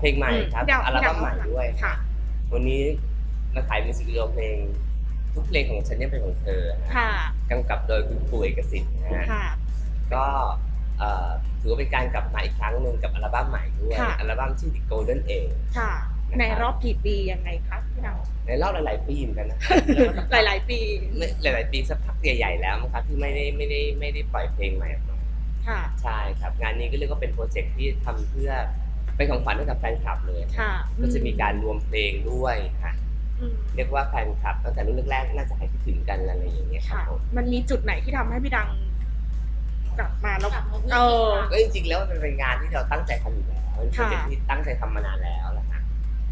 เพลงใหม่ครับพี่ดาวอัลบั้มใหม่ด้วยค่ะ วันนี้มาถ่ายมิวสิกวิดีโอเพลง ทุกเพลงของฉันเนี่ยเป็นของเธอนะค่ะกำกับโดยคุณปู่เอกสิทธิ์นะฮะค่ะก็เอ่อถือว่าเป็นการกลับมาอีกครั้งหนึ่งกับอัลบั้มใหม่ด้วยค่ะอัลบั้มชื่อ The Golden Age ค่ะนะครับในรอบกี่ปียังไงคะพี่ดาวในรอบหลายๆปีเหมือนกันนะหลายๆ ปีไม่หลาย ๆ ปีสักพักใหญ่ๆแล้วมั้งครับที่ไม่ได้ไม่ได้ไม่ได้ปล่อยเพลงใหม่ออกมาค่ะใช่ครับงานนี้ก็เรียกว่าเป็นโปรเจกต์ที่ทำเพื่อ เป็นของขวัญให้กับแฟนคลับเลยค่ะก็จะมีการรวมเพลงด้วยค่ะอืมเรียกว่าแฟนคลับตั้งแต่รุ่นแรกๆน่าจะให้คิดถึงกันอะไรอย่างเงี้ยครับค่ะผมมันมีจุดไหนที่ทำให้พี่ดังกลับมาแล้วกลับมาเออก็จริงๆแล้วมันเป็นงานที่เราตั้งใจทำอยู่แล้วเป็นโปรเจกต์ที่ตั้งใจทำมานานแล้วนะฮะ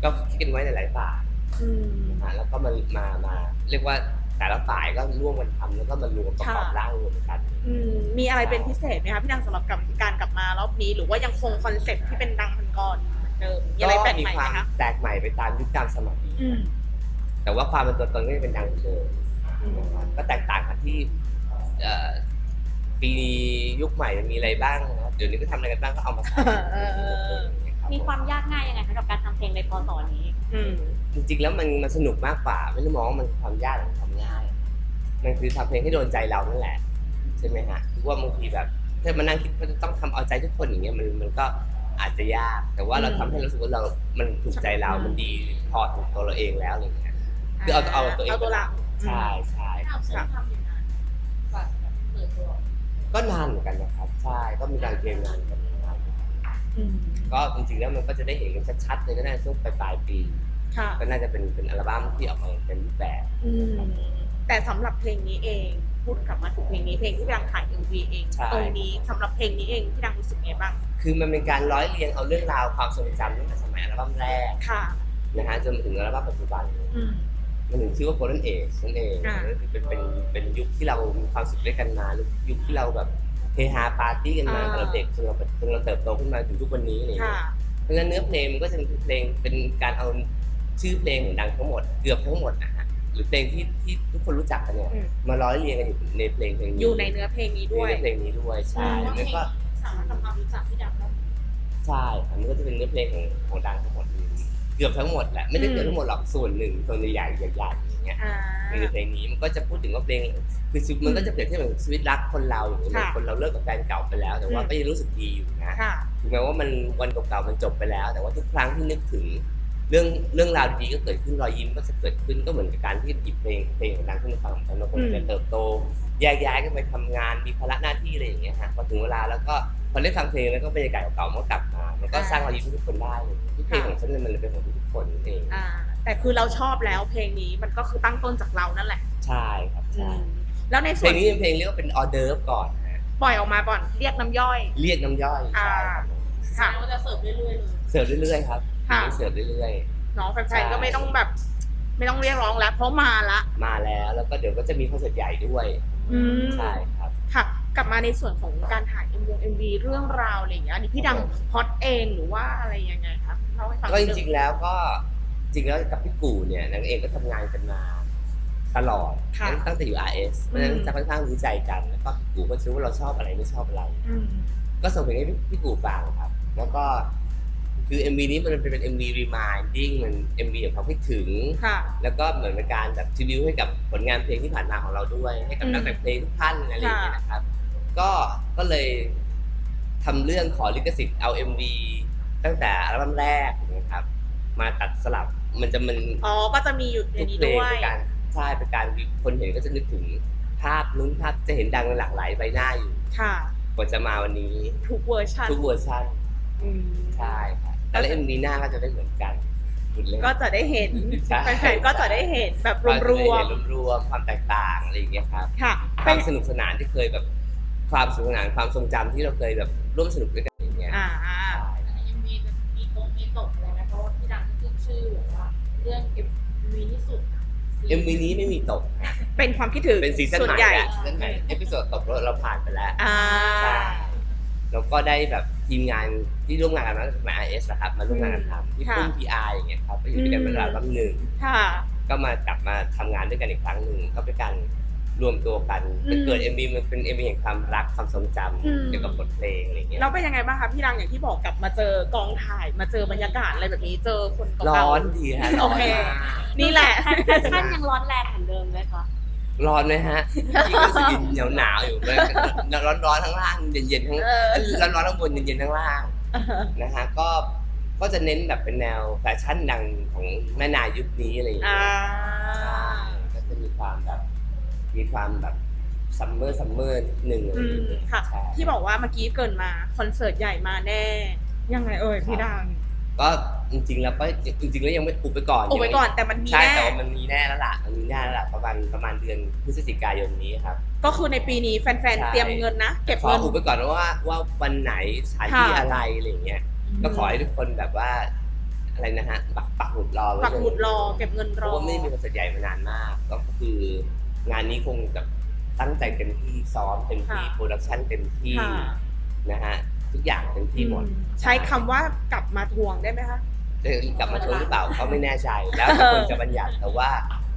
ก็คิดกันไว้หลายๆฝ่ายอืมนะฮะแล้วก็มามามา เรียกว่าแต่ละฝ่ายก็ร่วมกันทำแล้วก็มารวมประกอบค่ะร่างรวมกันอืมมีอะไรเป็นพิเศษไหมคะพี่ดังสำหรับกับการกลับมารอบนี้ หรือว่ายังคงคอนเซ็ปต์ที่เป็นดัง พันกรเหมือนเดิมมีอะไรแปลกมีใหม่คไหมวามคะแตกใหม่ไปตามยุคตามสมัยอืมแต่ว่าความเป็นตัวตนก็ยังเป็นดังเหมือนเดิมอืมก็แตกต่างกันที่เอ่อปียุคใหม่มันมีอะไรบ้างนะเดี๋ยวนี้ก็ทำอะไรกันบ้างก็เอามาใส่เออเออเออมีความยากง่ายยังไงคะกับการทำเพลงในพศนี้อืมจริงๆแล้วมันมันสนุกมากกว่า ไม่ได้มองว่ามันคือความยากหรือความง่าย มันคือทำเพลงให้โดนใจเรานั่นแหละใช่ไหมฮะคือว่าบางทีแบบถ้ามานั่งคิดว่าจะต้องทำเอาใจทุกคนอย่างเงี้ยมันมันก็ อาจจะยาก แต่ว่าเราทำให้เรารู้สึกว่าเรา มันถูกใจเรา มันดีพอถึงตัวเราเองแล้วอะไรเงี้ย คือเอาเอาตัวเองเอาตัวเราใช่ใช่เราใช้ทำอยู่นานกว่าจะเปิดตัวก็นานเหมือนกันนะครับ ใช่ ก็มีการเตรียมงานกันนานอืมก็จริงๆแล้วมันก็จะได้เห็นกันชัดๆเลยก็น่าจะช่วงปลายๆปีค่ะก็น่าจะเป็นเป็นอัลบั้มที่ออกมาเป็นรูปแบบอืมแต่สำหรับเพลงนี้เอง พูดกลับมาถึงเพลงนี้เพลงที่พี่ดังถ่าย MV เองใช่ ตรงนี้สำหรับเพลงนี้เองพี่ดังรู้สึกไงบ้างคือมันเป็นการร้อยเรียงเอาเรื่องราวความทรงจำตั้งแต่สมัยอัลบั้มแรกค่ะ นะฮะจนมาถึงอัลบั้มปัจจุบัน อืม มันถึงชื่อว่า Golden Age นั่นเองอ่านั่นคือเป็นเป็นเป็นยุคที่เรามีความสุขด้วยกันมายุคที่เราแบบเฮฮาปาร์ตี้กันมาอ่าตอนเราเด็กจนเราจนเราเติบโตขึ้นมาถึงทุกวันนี้อะไรอย่างค่ะ เงี้ย เพราะฉะนั้นเนื้อเพลงมันก็จะเป็นเพลงเป็นการเอาชื่อเพลงของดังทั้งหมดเกือบทั้งหมดนะฮะ หรือเพลงที่ที่ทุกคนรู้จักกันเนี่ย อืม มาร้อยเรียงกันอยู่ในเพลงเพลงนี้อยู่ในเนื้อเพลงนี้ด้วย ในเพลงนี้ด้วยใช่อืมแล้วก็สามารถทำความรู้จักพี่ดังได้ใช่ครับมันก็จะเป็นเนื้อเพลงของของดังทั้งหมดเลยเกือบทั้งหมดแหละไม่ได้เกือบทั้งหมดหรอกส่วนหนึ่งส่วนใหญ่ๆใหญ่ๆอย่างเงี้ย อ่า ในเพลงนี้มันก็จะพูดถึงว่าเพลงคือชีวิตมันก็จะเปรียบเทียบกับชีวิตรักคนเราหรือค่ะ คนเราเลิกกับแฟนเก่าไปแล้ว แต่ว่าอืมก็ยังรู้สึกดีอยู่นะค่ะ ถึงแม้ว่ามันวันเก่าๆมันจบไปแล้ว แต่ว่าทุกครั้งที่นึกถึง เรื่องเรื่องราวดีๆก็เกิดขึ้นรอยยิ้มก็จะเกิดขึ้นก็เหมือนกับการที่หยิบเพลงเพลงของดังขึ้นมาฟังของเราคนอืมจะเติบโตแยกย้ายกันไปทำงานมีภาระหน้าที่อะไรอย่างเงี้ยฮะพอถึงเวลาแล้วก็พอได้ฟังเพลงแล้วก็บรรยากาศเก่าๆมันก็กลับมามันก็สร้างรอยยิ้มให้ทุกคนได้เลยทุกเพลงของฉันเนี่ยมันเลยเป็นของทุกคนนั่นเองอ่าแต่คือเราชอบแล้วเพลงนี้มันก็คือตั้งต้นจากเรานั่นแหละ ใช่ครับอืใช่มแล้วในเพส่ลวนงนี้เป็นเพลงเรียกว่าเป็นออเดิร์ฟก่อนนะฮะปล่อยออกมาก่อนเรียกน้ำย่อย เรียกน้ำย่อยอ่าใช่ครับผมค่ะเราจะเสิร์ฟเรื่อยๆเลย เสิร์ฟเรื่อยๆครับ ค่ะเสิร์ฟเรื่อยเน้องแฟใช่นๆก็ไม่ต้องแบบ ไม่ต้องเรียกร้องแล้ว เพราะมาละๆ มาแล้วแล้วก็เดี๋ยวก็จะมีคอนเสิร์ตใหญ่ด้วย อืมใช่ครับ ค่ะ กลับมาในส่วนของการถ่ายเอ็มวงเอ็มวีเรื่องราวอะไรอย่างเงี้ยอันนี้พี่ดังพล็อดเองหรือว่าอะไรยังไงครับเล่าให้ฟังก็จนิดนึริงๆแล้วก็จริงแล้วกับพี่กู่เนี่ยนางเองก็ทำงานกันมาตลอดค่ะตั้งแต่อยู่ RS เพราะฉะนั้นจะค่อนข้างรู้ใจกันแล้วก็พี่กู่ก็รู้ว่าเราชอบอะไรไม่ชอบอะไร อืม ก็ส่งเพลงให้พี่พี่กู่ฟังครับ แล้วก็ คือ MV นี้มันเป็น MV reminding มัน MV ของความคิดถึง ค่ะ แล้วก็เหมือนเป็นการแบบทริบิวให้กับผลงานเพลงที่ผ่านมาของเราด้วย ให้กับอืมนักแต่งเพลงทุกท่านอะไรอย่างเงี้ยนะครับ ก็ก็เลยทำเรื่องขอลิขสิทธิ์เอา MV ตั้งแต่อัลบั้มแรกนะครับมาตัดสลับมันจะมันอ๋อ ก็จะมีอยู่ในทุกนี้เพลงด้วยเป็นการใช่เป็นการคนเห็นก็จะนึกถึงภาพนู้นภาพจะเห็นดังหลากหลายใบหน้าอยู่ค่ะ กว่าจะมาวันนี้ทุกเวอร์ชันทุกเวอร์ชันอืม ใช่ครับ แต่ละ MV หน้าก็จะได้เหมือนกันพูดเล่น ก็จะได้เห็นใช่ แฟนๆก็จะได้เห็นแบบรก็จะวได้มเห็นรวมๆความแตกต่างอะไรอย่างเงี้ยครับๆค่ะคเป็วานมสนุกสนานที่เคยแบบ ความสนุกสนานความทรงจำที่เราเคยแบบร่วมสนุกด้วยกันอย่างเงี้ยอ่ายังมีมีตรงมีตกอะไรนะเพราะว่าพี่ดังขึ้นชื่อแบบว่าเรื่องเอ็มวีที่สุดเอ็มวีนี้ไม่มีตกฮะเป็นความคิดถึงเป็นซีซั่นส่วใหนม่ใหญ่แล้วซีซั่นใหม่เอพิโซดตกเราเราผ่านไปแล้ว อ่าใช่ แล้วก็ได้แบบทีมงานที่ร่วมงานกันมาตั้งแต่สมัย IS นะครับมาร่วมงานกันทำที่ค่ะพุ่ม PR อย่างเงี้ยครับก็อยู่ด้วยกันอืมเป็นระดับหนึ่งค่ะ ก็มากลับมาทำงานด้วยกันอีกครั้งหนึ่งก็เป็นการรวมตัวกันอืมเป็นเกิด MV มันเป็น MV แห่งความรักความทรงจอืมำเกี่ยวกับบทเพลงอะไรเงี้ยแล้วเป็นยังไงบ้างคะพี่ดังอย่างที่บอกกลับมาเจอกองถ่ายมาเจอบรรยากาศอะไรแบบนี้เจอคนเก่าๆร้อนดีฮะโอเคนี่แหละแพชชั่นยังร้อนแรงเหมือนเดิมไหมคะ ร้อนไหมฮะยิ่งรู้สึกหนาวหนาวๆอยู่เลยร้อนร้อนๆข้างล่างเย็นเย็นๆข้างเออ ร้อนร้อนๆข้างบนเย็นเย็นๆข้างล่างนะฮะก็ก็จะเน้นแบบเป็นแนวแฟชั่นดังของแม่นายยุคนี้อะไรอย่างอ่าเงี้ยใช่ก็จะมีความแบบมีความแบบซัมเมอร์ซัมเมอร์นิดนึงอะไรอือย่างมเงี้ยค่ะ ใช่ ที่บอกว่าเมื่อกี้เกรินมาคอนเสิร์ตใหญ่มาแน่ ยังไงเอ่ยพี่ดัง ก็จริงๆแล้วก็จริงๆแล้วยังไม่อุบไปก่อนอุบไว้ก่อนแต่มันมีใช่แน่แต่ว่ามันมีแน่แล้วล่ะมันมีแน่แล้วล่ะประมาณประมาณเดือนพฤศจิกายนนี้ครับ ก็คือในปีนี้แฟนใช่ๆเตรียมเงินนะ เก็บขอเงิน อุบไปก่อนว่าว่าวันไหนสถานที่ค่ะ อะไรอะไรอย่างเงี้ยก็ขอให้ทุกคนแบบว่า อะไรนะฮะปักปักหมุดรอไว้ปักหมุดรอเลยเก็บเงินเพรอราะว่าไม่ได้มีคอนเสิร์ตใหญ่มานานมาก ก็คืองานนี้คงแบบตั้งใจเต็มที่ซ้อมเต็มที่ค่ะโปรดักชั่นเต็มที่ ค่ะ นะฮะ ทุกอย่างเต็มที่หมดอืใช้คำว่ากลับมาทวงได้ไหมคะ จะกลับมาชนหรือเปล่าเขาไม่แน่ใจแล้วแต่คนจะบัญญัติแต่ว่า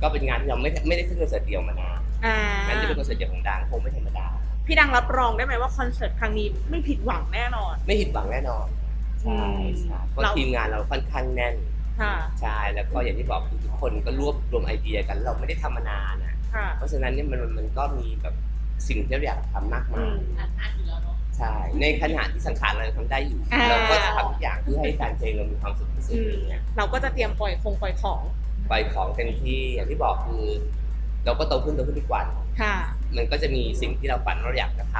ก็เป็นงานที่เราไม่ไม่ได้ขึ้นคอนเสิร์ตเดียวมานานอ่างั้นจะเป็นคอนเสิร์ตเดียวของดังคงไม่ธรรมดา พี่ดังรับรองได้ไหมว่าคอนเสิร์ตครั้งนี้ไม่ผิดหวังแน่นอน ไม่ผิดหวังแน่นอนใช่ใช่เพราะเรา ทีมงานเราค่อนข้างแน่นค่ะ ใช่แล้วก็อย่างที่บอกคือทุกคนก็รวบรวมไอเดียกันเราไม่ได้ทำมานานอะค่ะ เพราะฉะนั้นเนี่ยมันมันก็มีแบบสิ่งที่เราอยากทำมากอืมาย ม อัดอัดอยู่แล้วเนาะ ใช่ ในขณะที่สังขารเรายังทำได้อยู่ อ่า เราก็จะทำทุกอย่างเพื่อให้การเพลงเรามีความสุขที่สุดอืมอย่างเงี้ยเราก็จะเตรียมปล่อยคงปล่อยของปล่อยของเต็มที่อย่างที่บอกคือ เราก็โตขึ้นโตขึ้นทุกวัน ค่ะ มันก็จะมีสิ่งที่เราฝันว่าเราอยากจะท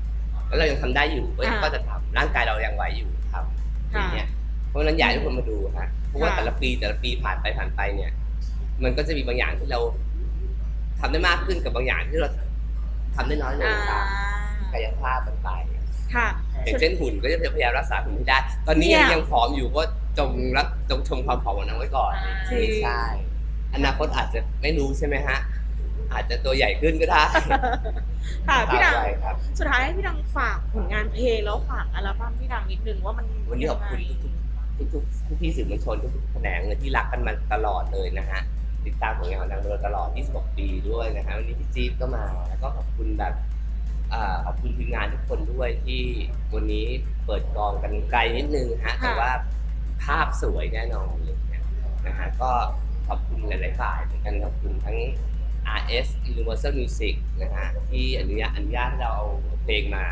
ำแล้วเรายังทำได้อยู่ก็อ่าก็จะทำร่างกายเรายังไหวอยู่ทำอย่างเงี้ยเพราะฉะนั้นอยากให้ทุกคนมาดูฮะเพราะว่าค่ะ แต่ละปีแต่ละปีผ่านไปผ่านไปเนี่ย มันก็จะมีบางอย่างที่เราทำได้มากขึ้นกับบางอย่างที่เราทำได้น้อยลงอ่า ตามกายภาพมันไป ค่ะ อย่างเช่นหุ่นก็จะพยายามรักษาหุ่นให้ได้ ตอนนี้เนี่ยังยยังผอมอยู่ก็จงรักจงชมความผอมของนางไว้ก่อนจริงไม่ใช่อนาคตอาจจะไม่รู้ใช่ไหมฮะ อาจจะตัวใหญ่ขึ้นก็ได้ค่ะพี่ดังตามวัยครับ สุดท้ายให้พี่ดังฝากผลงานเพลงแล้วฝากอัลบั้มพี่ดังนิดนึงว่ามันวันนี้ขอบคุณยังไง ทุกๆทุกๆทุกๆพี่ๆสื่อมวลชนทุกๆแขนงเลยที่รักกันมาตลอดเลยนะฮะ ติดตามผลงานของนางมาโดยตลอด 26 ปีด้วยนะฮะวันนี้พี่จี๊บก็มา แล้วก็ขอบคุณแบบอ่า ขอบคุณทีมงานทุกคนด้วยที่วันนี้เปิดกองกันไกลนิดนึงฮะ แต่ว่าภาพสวยแน่นอนเลยนะฮะก็ขอบคุณหลายๆฝ่ายเหมือนกันขอบคุณทั้ง RS Universal Music นะฮะที่อนุญาตอนุญาตให้เราเอาเพลงมา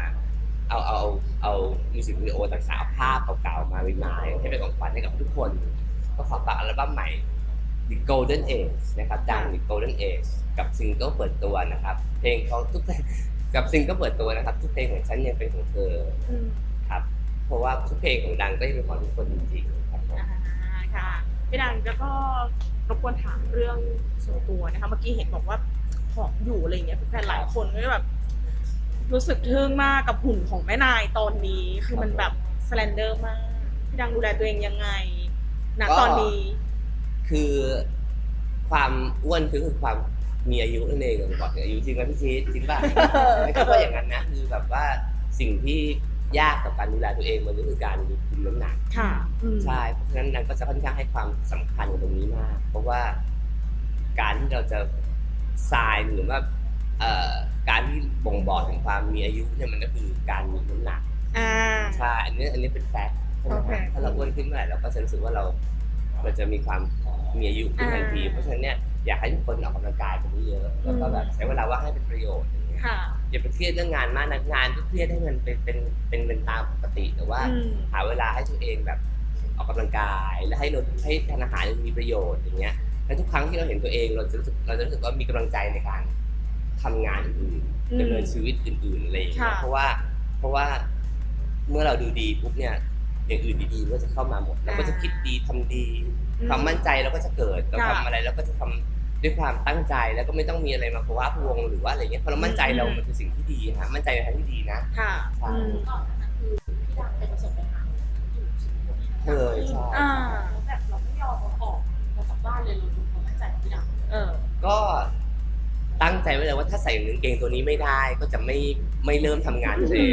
เอาเอาเอาเอามิวสิกวิดีโอต่างๆเอาภาพเก่าๆมารีมายให้เป็นของขวัญให้กับทุกคน ก็ขอฝากอัลบั้มใหม่ The Golden Age นะครับดัง The Golden Age กับซิงเกิลเปิดตัวนะครับ เพลงเขาทุกเพลง กับซิงเกิลเปิดตัวนะครับ ทุกเพลงของฉันยังเป็นของเธออืมครับ เพราะว่าทุกเพลงของดังก็ยังเป็นของทุกคนจริงๆครับผม อ่าค่ะพี่ดังแล้วก็รบกวนถามเรื่องส่วนตัวนะคะ เมื่อกี้เห็นบอกว่าผอมอยู่อะไรอย่างเงี้ยแฟนๆหลายคนก็แบบ รู้สึกทึ่งมากกับหุ่นของแม่นายตอนนี้ คือมันแบบสแลนเดอร์มากพี่ดังดูแลตัวเองยังไงณตอนนี้ คือความอ้วนคือคือความ มีอายุนั่นเองบอกถึงอายุจริงไหมพี่ชีสจริงป่ะไม่ใช่ว่าอย่างนั้นนะคือแบบว่าสิ่งที่ยากกับการดูแลตัวเองมันก็คือการคุมน้ำหนักค่ะอืมใช่เพราะฉะนั้นนางก็จะค่อนข้างให้ความสำคัญกับตรงนี้มาก เพราะว่าการที่เราจะทรายหรือว่าเอ่อการที่บ่งบอกถึงความมีอายุเนี่ยมันก็คือการมีน้ำหนัก อ่า ใช่ อันนี้อันนี้เป็นแฟกต์ใช่ไหมโอเคฮะถ้าเราอ้วนขึ้นเมื่อไหร่เราก็จะรู้สึกว่าเรา เราจะมีความมีอายุขึ้นทันที อ่า เพราะฉะนั้นเนี่ย อยากให้ทุกคนออกกำลังกายกันเยอะๆแล้วก็แบบใช้เวลาว่างให้เป็นประโยชน์อย่างเงี้ยค่ะ อย่าไปเครียดเรื่องงานมากนะงานก็เครียดให้มันเป็นเป็นเป็นเป็นตามปกติแต่ว่าอืม หาเวลาให้ตัวเองแบบออกกำลังกาย และให้เราให้ทานอาหารมีประโยชน์อย่างเงี้ยและทุกครั้งที่เราเห็นตัวเองเราจะรู้สึกเราจะรู้สึกว่ามีกำลังใจในการทำงานอื่น อืม ดำเนินชีวิตอื่นๆอะไรอย่างเงี้ยค่ะ เพราะว่าเพราะว่าเมื่อเราดูดีปุ๊บเนี่ยอย่างอื่นดีๆก็จะเข้ามาหมดเราก็จะคิดดีทำดีอื ความมั่นใจเราก็จะเกิดเราค่ะทำอะไรเราก็จะทำด้วยความตั้งใจแล้วก็ไม่ต้องมีอะไรมาภาวะพะวงหรือว่าอะไรเงี้ยเพราะเรามั่นใจเราอืมมันคือสิ่งที่ดีฮะมั่นใจในทางที่ดีนะค่ะใช่อืมก่อนหน้านั้นคือพี่ดังเป็นประสบปัญหาอยู่ใช่ไหมเคยใช่อ่าแล้วแบบเราไม่ยอมเอาออกมาจากบ้านเลยเราดูความมั่นใจของพี่ดังเออก็ ตั้งใจไว้เลยว่าถ้าใส่กางเกงตัวนี้ไม่ได้ก็จะไม่ไม่เริ่มทำงานเลย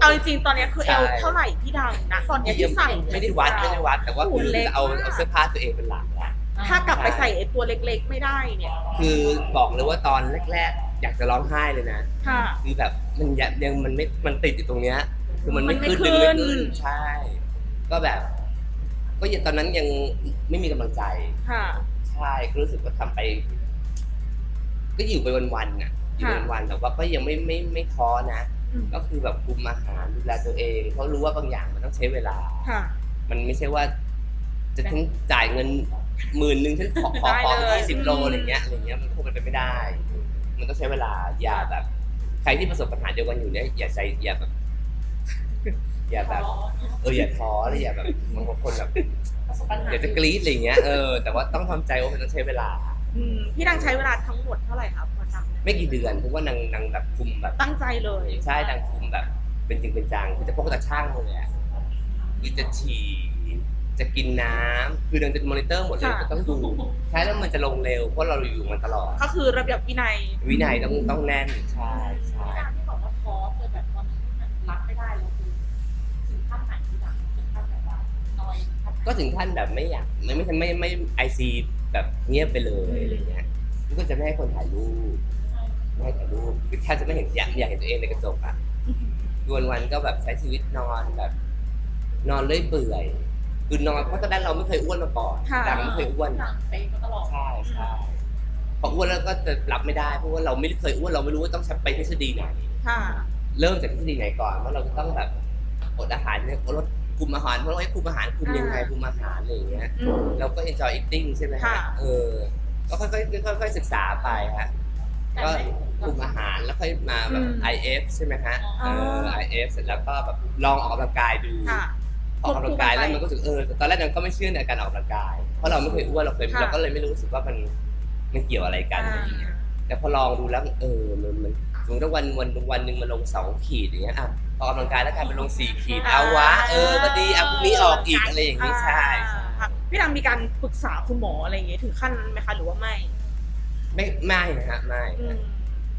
เอาจริงๆ ตอนเนี้ยคือใช่ เอวเท่าไหร่พี่ดังนะตอนเนี้ยที่ใส่ไม่ได้วัดไม่ได้วัด แต่ว่าหุ่คืนอเล็กเอามาก เอาเสื้อผ้าตัวเองเป็นหลักแหละถ้ากลับไปใส่ไอ้ตัวเล็กๆไม่ได้เนี่ยคือบอกเลยว่าตอนแรกอยากจะร้องไห้เลยนะค่ะ คือแบบมันยังยังมันไม่มันติดอยู่ตรงเนี้ยคือมันไม่มันไม่ขึ้นดึงไม่ขึ้น ขึ้นใช่ ก็แบบ ก็ยังตอนนั้นยังไม่มีกำลังใจ ค่ะ ใช่ก็รู้สึกว่าทำไป ก็อยู่ไปวันๆน่ะอยู่ค่ะวันๆแต่ว่าก็ยังไม่ไม่ไม่ท้อนะ อืมก็คือแบบคุมอาหารดูแลตัวเองเพราะรู้ว่าบางอย่างมันต้องใช้เวลา ค่ะ มันไม่ใช่ว่า จะฉันจ่ายเงินหมื่นหนึ่งฉันขอขอขอได้เลย ยี่สิบโลอืมอะไรเงี้ยอะไรเงี้ยมันคงเป็นไปไม่ได้ มันต้องใช้เวลาอย่าแบบ ใครที่ประสบปัญหาเดียวกันอยู่เนี่ยอย่าใจอย่าแบบ อย่าแบบ เอออย่าท้อเลยอย่าแบบบางคนแบบประสบปัญหาอยากจะกรี๊ดอะไรเงี้ยเออแต่ว่าต้องทำใจว่ามันต้องใช้เวลา อืมพี่ดังใช้เวลาทั้งหมดเท่าไหร่ครับพอจำได้ไม่กี่เดือนเพราะว่านางนางแบบคุมแบบ ตั้งใจเลยใช่นางคุมแบบ เป็นจริงเป็นจังคือจะพกตาช่างเลยอะคือจะฉี่จะกินน้ำคือนางจะมอนิเตอร์หมดเลยก็ต้องดูใช่แล้วมันจะลงเร็วเพราะเราอยู่มันตลอด ก็คือระเบียบวินัย วินัยต้องต้องแน่นใช่ใช่ ก็ถึงขั้นแบบไม่อยากไม่ไม่ไม่ไม่ไอซีแบบเงียบไปเลยอะไรเงี้ยก็จะไม่ให้คนถ่ายรูปไม่ให้ถ่ายรูปคือแทบจะไม่เห็นอยากอยากเห็นตัวเองในกระจกอะวันวันๆก็แบบใช้ชีวิตนอนแบบ นอนเลื่อยเปื่อย คือนอนเพราะตอนนั้นเราไม่เคยอ้วนมาก่อนค่ะ ดังไม่เคยอ้วนดังไปก็ตลอดใช่ใช่พออ้วนแล้วก็จะรับไม่ได้เพราะว่าเราไม่เคยอ้วนเราไม่รู้ว่าต้องใช้ไปทฤษฎีไหน ค่ะ เริ่มจากทฤษฎีไหนก่อนว่าเราจะต้องแบบอดอาหารเนี่ยลด คุมอาหารเพราะว่าให้คุมอาหารคุมยังไงอ่าคุมอาหารอะไรอย่างเงี้ยอืม เราก็ enjoy eating ใช่ไหมฮะค่ะ เออก็ค่อยๆค่อยๆศึกษาไปฮะก็คุมอาหารแล้วค่อยมาแบบ อืม IF ใช่ไหมฮะเออ๋ออ IF เสร็จแล้วก็แบบลองออกกำลังกายดู ค่ะ ออกกำลังกายแล้วมันก็รู้สึกเออตอนแรกเราก็ไม่เชื่อในการออกกำลังกาย เพราะเราไม่เคยอ้วนเราเคยค่ะ เราก็เลยไม่รู้สึกว่ามันมันเกี่ยวอะไรกันอะไรอย่างเงี้ยแต่พอลองดูแล้วเออมันมันสมมติว่าวันวันวันหนึ่งมันลงสองขีดอย่างเงี้ยอะพ อออกกำลังกายแล้วกลายเป็นลงสี่ขีดเอาวะ เออก็ดีอะพรุ่งนี้ออกอีกอะไรอย่างงี้ใช่ใช่ ค่ะพี่ดังมีการปรึกษาคุณหมออะไรอย่างเงี้ยถึงขั้นนั้นไหมคะหรือว่าไม่ไม่ไม่นะฮะไม่อืม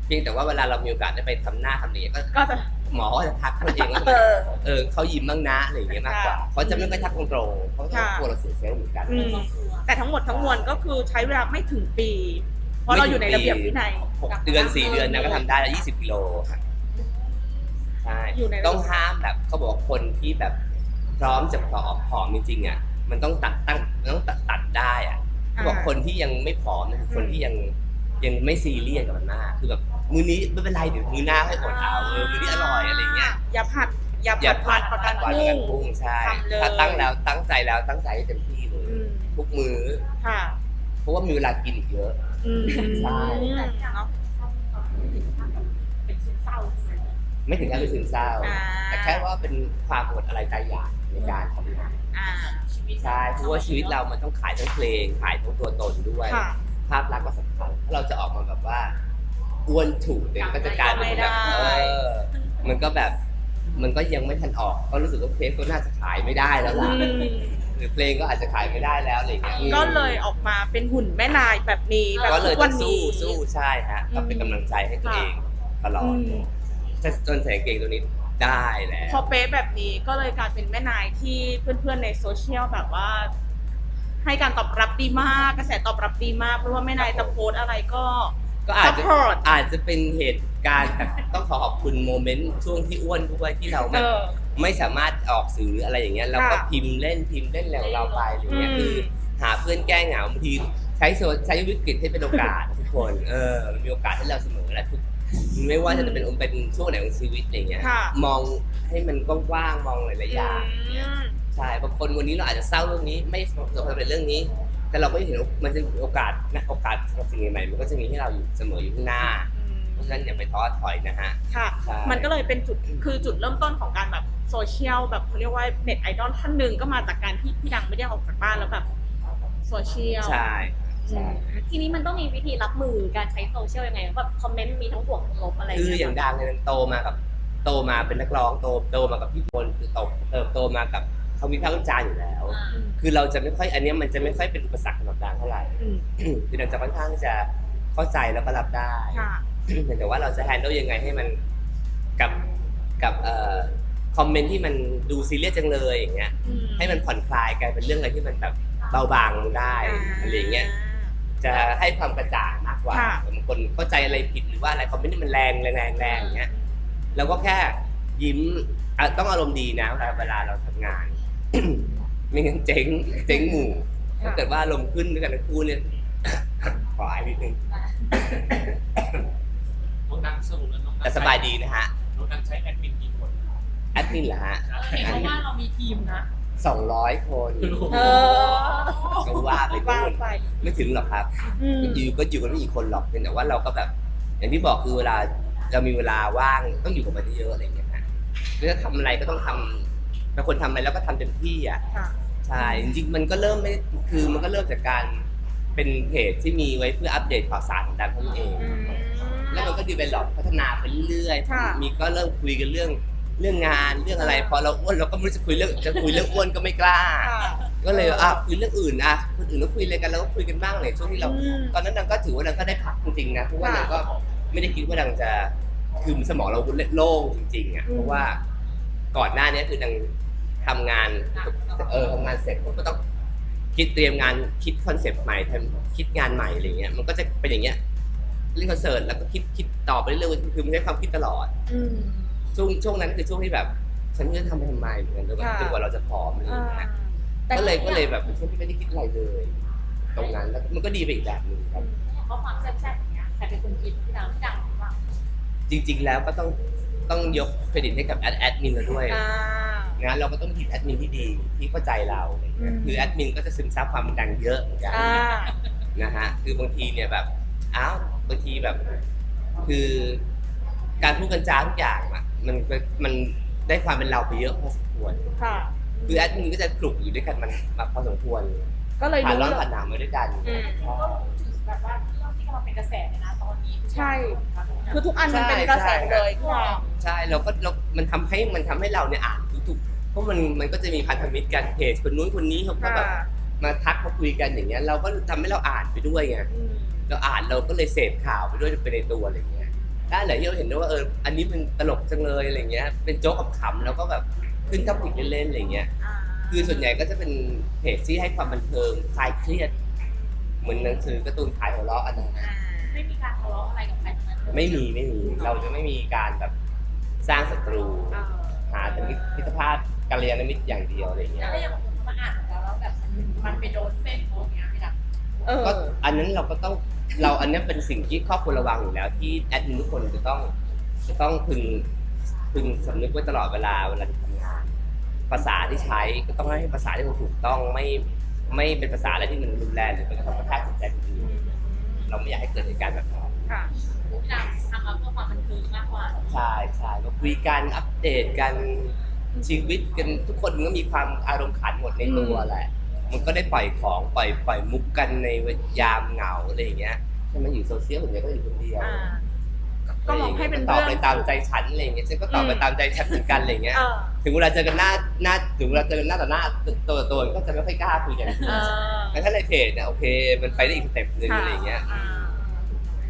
เพียงแต่ว่าเวลาเรามีโอกาสได้ไปทำหน้าทำนี้ก็ก็จะ หมอก็จะทักเขาเองว่าเออ เออเขายิ้มบ้างนะอะไรอย่างเงี้ยมากกว่าค่ะเขาจะไม่ค่อยทักตรงๆเขาจะค่ะ กลัวเราเสียเซลล์เหมือนกัน อืม แต่ทั้งหมดทั้งมวลก็คือใช้เวลาไม่ถึงปี เพราะเราอยู่ในระเบียบวินัยหกเดือนสี่เดือนนะก็ทำได้แล้วยี่สิบกิโลค่ะ ใช่อยู่ในระเบียบต้องห้ามแบบเขาบอกว่าคนที่แบบพร้อมจะผอมผอมจริงๆอะมันต้องตัดตั้งมันต้องตัดตัดได้อะเขาบอกคนที่ยังไม่ผอมนะคือคนที่ยังยังไม่ซีเรียสกับมันมากคือแบบมื้อนี้ไม่เป็นไรเดี๋ยวมื้อหน้าให้อดเอาเออมื้อนี้อร่อยอะไรเงี้ย อย่าผัด อย่าอย่าผัดผัผัดดประกันวันพประรุ่กังนพรุ่งใช่ทำเลย ถ้าตั้งแล้วตั้งใจแล้วตั้งใจให้เต็มที่เลยอืมทุกมื้อ ค่ะเพราะว่ามีเวลากินอีกเยอะ อืมใช่ เนาะ ไหมไม่ถึงกับเป็นซึมเศร้า อ่า แต่แค่ว่าเป็นความอดอะไรใจอยากในการทำงานอ่าชีวิตใช่เพราะว่าชีวิตเรามันต้องขายทั้งเพลงขายทั้งตัวตนด้วย ค่ะ ภาพลักษณ์ก็สำคัญถ้าเราจะออกมาแบบว่าอ้วนถูกเดี๋ยวก็จะกลายเป็นแบบไม่เอได้อมันก็แบบมันก็ยังไม่ทันออก ก็รู้สึกว่าเพลงก็น่าจะขายไม่ได้แล้วล่ะอืมหรือเพลงก็อาจจะขายไม่ได้แล้วอะไรอย่างเงี้ยก็เลยออกมาเป็นหุ่นแม่นายแบบนี้แบบก็เลยทุกต้วัอนงสู้นี้ สู้ใช่ฮะก็เป็นอืมกำลังใจให้ตัวเองตลออืดม จะจนใส่กางเกงตัวนี้ได้แล้ว พอเป๊ะแบบนี้ก็เลยกลายเป็นแม่นายที่เพื่อนๆในโซเชียลแบบว่า ให้การตอบรับดีมากกระแสตอบรับดีมากเพราะว่าแม่นายจะโพสต์อะไรก็ก็อาจจะ support อาจจะเป็นเหตุการณ์แบบต้องขอขอบคุณโมเมนต์ช่วงที่อ้วนด้วยที่เราแบเอบอไม่สามารถออกสื่ออะไรอย่างเงี้ยเราก็ค่ะพิมพ์เล่นพิมพ์เล่นอะไรของเราไปอะไรอย่างเงี้ยอืม คือหาเพื่อนแก้เหงาบางทีใช้โซใช้วิกฤตให้เป็นโอกาสทุกคนเออมันมีโอกาสให้เราเสมอแหละทุก ไม่ว่าจะเป็นเป็นช่วงไหนของชีวิตอย่างเงี้ย ค่ะ มองให้มันกว้างๆมองหลายๆอย่างอืมใช่บางคนวันนี้เราอาจจะเศร้าเรื่องนี้ไม่ประสบความสำเร็จเรื่องนี้ แต่เราก็เห็นว่ามันจะมีโอกาสนะโอกาสสำหรับสิ่งใหม่ๆมันก็จะมีให้เราอยู่เสมออยู่ข้างหน้า เพราะฉะนั้นอย่าไปท้อถอยนะฮะ ค่ะ ใช่ มันก็เลยเป็นจุดคือจุดเริ่มต้นของการแบบโซเชียลแบบเขาเรียกว่าเน็ตไอดอลท่านหนึ่งก็มาจากการที่พี่ดังไม่ได้ออกจากบ้านแล้วแบบโซเชียล ใช่ ใช่ทีนี้มันต้องมีวิธีรับมือการใช้โซเชียลยังไงแบบคอมเมนต์มีทั้งบวกทั้งลบอะไรคืออย่างดังเนี่ยโตมากับ โตมาเป็นนักร้องโตโตมากับพี่พลคือโตเติบโตมากับเขาวิพากษ์วิจารณ์อยู่แล้วอ่าคือเราจะไม่ค่อยอันเนี้ยมันจะไม่ค่อยเป็นอุปสรรคสำหรับดังเท่าไหร่อืมคือดังจะค่อนข้างจะเข้าใจแล้วก็รับได้ค่ะแต่ว่าเราจะแฮนด์ลยังไงให้มันกับกับเอ่อคอมเมนต์ที่มันดูซีเรียสจังเลยอย่างเงี้ยอืมให้มันผ่อนคลายกลายเป็นเรื่องอะไรที่มันแบบเบาบางลงได้อะไรอย่างเงี้ย จะให้ความกระจ่างมากกกว่าค่ะ บางคนเข้าใจอะไรผิดหรือว่าอะไรคอมเมนต์นี่มันแรงแรงแรงแรงอย่างเงี้ยเราก็แค่ยิ้มอะต้องอารมณ์ดีนะเวลาเวลาเราทำงาน ไม่งั้นเจ๊งเจ๊งหมู่ถ้าเกิดว่าอารมณ์ขึ้นด้วยกันทั้งคู่เนี่ย ขออายนิดนึงน้องดังสรุปแล้วน้องดังแต่สบายดีนะฮะน้องดังใช้แอดมินกี่คนแอดมินเหรอฮะ เห็นเพราะว่าเรามีทีมนะ สองร้อยคนเออก็ว่าไปว่านู่นไป ไม่ถึงหรอกครับอืม อยู่ก็อยู่กันไม่กี่คนหรอกเพียงแต่ว่าเราก็แบบ อย่างที่บอกคือเวลาเรามีเวลาว่างต้องอยู่กับมันเยอะๆอะไรอย่างเงี้ยฮะคือถ้าทำอะไรก็ต้องทำเป็นคนทำอะไรแล้วก็ทำเต็มที่อะ ค่ะ ใช่จริงๆมันก็เริ่มไม่คือมันก็เริ่มจากการเป็นเพจที่มีไว้เพื่ออัปเดตข่าวสารของดังเท่านั้นเอง อืม แล้วมันก็ดีเวลลอปพัฒนาไปเรื่อยค่ะมีก็เริ่มคุยกันเรื่อง เรื่องงานเรื่องอะไร พอเราอ้วนเราก็ไม่รู้จะคุยเรื่องจะคุยเรื่องอ้วนก็ไม่กล้าค่ะก็เลยอะคุยเรื่องอื่นอะคนอื่นก็คุยอะไรกันเราก็คุยกันบ้างเลยช่วงที่เราอืมตอนนั้นนางก็ถือว่านางก็ได้พักจริงๆนะเพราะว่าค่ะนางก็ไม่ได้คิดว่านางจะคือสมองเราโล่งจริงๆอะอืมเพราะว่าก่อนหน้านี้คือนางทำงานเออทำงานเสร็จก็ต้องคิดเตรียมงานคิดคอนเซปต์ใหม่ทำคิดงานใหม่อะไรเงี้ยมันก็จะเป็นอย่างเงี้ยเล่นคอนเสิร์ตแล้วก็คิดคิดต่อไปเรื่อยๆคือมันใช้ความคิดตลอดอืม ช่วงช่วงนั้นคือช่วงที่แบบ ฉันจะทำไปทำไมเหมือนกันจนกว่าค่ะ จนกว่าเราจะผอมอะไรอย่างเงี้ยแต่ก็เลยก็เลยแบบเป็นช่วงที่ไม่ได้คิดอะไรเลย ตรงนั้นแล้วมันก็ดีไปอีกแบบหนึ่งครับ เพราะความแซ่บๆอย่างเงี้ยใครเป็นคนคิดพี่ดังพี่ดังหรือเปล่าจริง ๆ แล้วก็ต้องต้องยกเครดิตให้กับแอดแอดมินเราด้วยอ่า งั้นเราก็ต้องมีแอดมินที่ดีที่เข้าใจเราอะไรเงี้ยอืม คือแอดมินก็จะซึมซับความดังเยอะเหมือนกัน อ่า นะฮะคือบางทีเนี่ยแบบอ้าวบางทีแบบ คือการพูดกันจาทุกอย่างอะ มันมันได้ความเป็นเราไปเยอะพอสมควรค่ะ คือแอดมินก็จะกลุ่มอยู่ด้วยกันมันมาพอสมควรก็เลยผ่านรู้ร้อนเลยผ่านหนาวมาด้วยกันอืมใช่ก็รู้ถึงแบบว่าเรื่องที่กำลังเป็นกระแสเลยนะตอนนี้ใช่ คือทุกอันมันเป็นกระแสเลยค่ะใช่เราก็เรามันทำให้มันทำให้เราเนี่ยอ่านทุกๆเพราะมันมันก็จะมีพันธมิตรกันเพจคนนู้นคนนี้เขาก็แบบค่ะมาทักมาคุยกันอย่างเงี้ยเราก็ทำให้เราอ่านไปด้วยไง อืม เราอ่านเราก็เลยเสพข่าวไปด้วยไปในตัวอะไรเงี้ย ได้ไหนที่เราเห็นได้ว่าเอออันนี้มันตลกจังเลยอะไรเงี้ย เป็นโจ๊กกับขำๆแล้วก็แบบขึ้นท็อปิกเล่นๆอะไรเงี้ย อ่าคือส่วนใหญ่ก็จะเป็นเพจที่ให้ความบันเทิงคลายเครียด เหมือนหนังสือการ์ตูนขายหัวเราะอันนั้นอ่าไม่มีการทะเลาะอะไรกับใครทั้งนั้นเลยไม่มีไม่มีเราจะไม่มีการแบบสร้างศัตรูอ่าหาแต่มิตรภาพกัลยาณมิตรอย่างเดียวอะไรเงี้แล้ยวก็ยังบางคนเขามาอ่านแล้วแล้วแบบมันมันไปโดนเส้นเขาอย่างเงี้ยพี่ดังเออก็อันนั้นเราก็ต้อง เราอันนี้เป็นสิ่งที่ครอบครัวระวังอยู่แล้วที่แอดมินทุกคนจะต้องจะต้องพึงพึงสำนึกไว้ตลอดเวลาเวลาทำงานภาษาที่ใช้ก็ต้องให้ภาษาที่มันถูกต้องไม่ไม่เป็นภาษาอะไรที่มันรุนแรงหรือเป็นกระทบกระทั่งจิตใจคนอื่นเราไม่อยากให้เกิดเหตุการณ์แบบนั้นค่ะพี่ดังทำมาเพื่อความบันเทิงมากกว่าใช่ใช่มาคุยกันอัปเดตกันชีวิตกันทุกคนมันก็มีความอารมณ์ขันหมดในตัวแหละ มันก็ได้ปล่อยของปล่อยปล่อยมุกกันในยามเหงาอะไรอย่างเงี้ยใช่ไหมอยู่โซเชียลผมเนี่ยก็อยู่คนเดียวอ่า ก็มองให้เป็นตอบเรื่องไปตามใจฉันอะไรอย่างเงี้ยฉันก็ตอบไปอืม ตามใจฉันเหมือนกันอะไรอย่างเงี้ย เออถึงเวลาเจอกันหน้าหน้าถึงเวลาเจอกันหน้าต่อหน้าตัวต่อตัวก็จะไม่ค่อยกล้าคุยกันเออแต่ถ้าในเพจเนี่ยโอเค มันไปได้อีกสเต็ปหนึ่งอะไรอย่างเงี้ยอ่า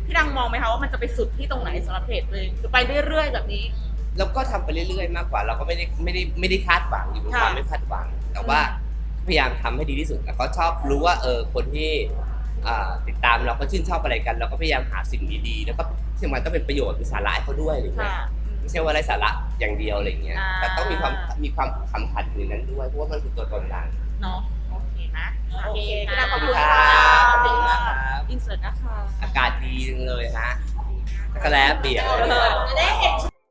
พี่ดังมองไหมคะว่ามันจะไปสุดที่ตรงไหนสำหรับเพจเลยหรือไปเรื่อยๆแบบนี้ แล้วก็ทำไปเรื่อยๆมากกว่า เราก็ไม่ได้ไม่ได้ไม่ได้คาดหวังอยู่บนค่ะ ความไม่คาดหวัง แต่ว่า พยายามทำให้ดีที่สุดแล้วก็ชอบรู้ว่าเออคนที่อ่าติดตามเราก็ชื่นชอบอะไรกัน เราก็พยายามหาสิ่งดีๆแล้วก็ที่สำคัญต้องเป็นประโยชน์มีสาระให้เขาด้วยอะไรอย่างเงี้ค่ะยไม่ใช่ว่าไร้สาระอย่างเดียวอะไรอย่างเงี้ยอ่าแต่ต้องมีความมีความขำขันอยู่ในนั้นด้วยเพราะว่ามันคือตัวตนดังเนาะโอเคนะโอเคพี่ค่ะดังขอบคุณครัค่ะบขอบคุณมากครับอินเสิร์ตนะคะอากาศดีจังเลยฮะก็แล้วเปียกเออจะได้เห็น